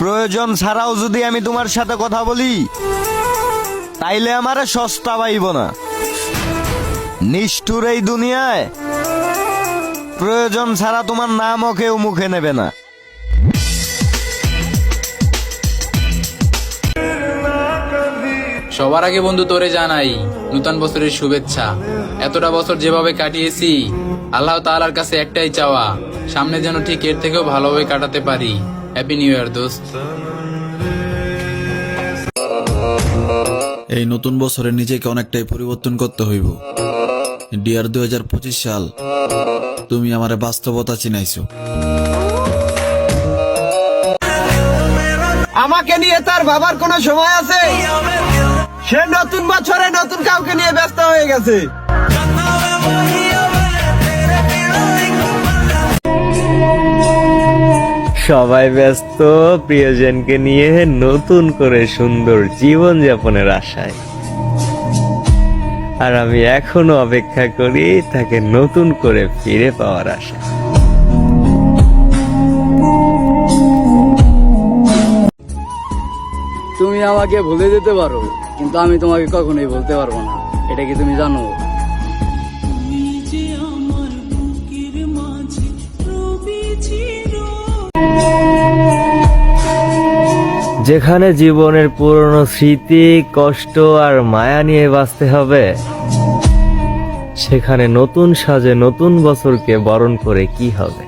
প্রয়োজন ছাড়াও যদি আমি তোমার সাথে কথা বলি, তাইলে আমারে সস্তা পাইব না। নিষ্ঠুর এই দুনিয়ায়, প্রয়োজন ছাড়া তোমার নামও কেউ মুখে নেবে না। সবার আগে বন্ধু তোরে জানাই, নূতন বছরের শুভেচ্ছা। এতটা বছর যেভাবে কাটিয়েছি, আল্লাহ তাআলার কাছে একটাই চাওয়া, সামনে যেন ঠিক এর থেকেও ভালোভাবে কাটাতে পারি। হ্যাপি নিউ ইয়ার দোস্ত। এই নতুন বছরে নিজেকে অনেকটাই পরিবর্তন করতে হইব। ডিয়ার দুই হাজার পঁচিশ সাল তুমি আমার বাস্তবতা চিনাইছো। আমাকে নিয়ে তার বাবার কোনো সময় আছে? সে নতুন বছরে নতুন কাউকে নিয়ে ব্যস্ত হয়ে গেছে। সবাই ব্যস্ত প্রিয়জনকে নিয়ে নতুন করে সুন্দর জীবন যাপনের আশায়। আর আমি এখনও অপেক্ষা করি তাকে নতুন করে ফিরে পাওয়ার আশা। তুমি আমাকে ভুলে যেতে পারো, কিন্তু আমি তোমাকে কখনোই বলতে পারব না। এটা কি তুমি জানো? যেখানে জীবনের পুরনো স্মৃতি, কষ্ট আর মায়া নিয়ে বাঁচতে হবে, সেখানে নতুন সাজে নতুন বছরকে বরণ করে কি হবে?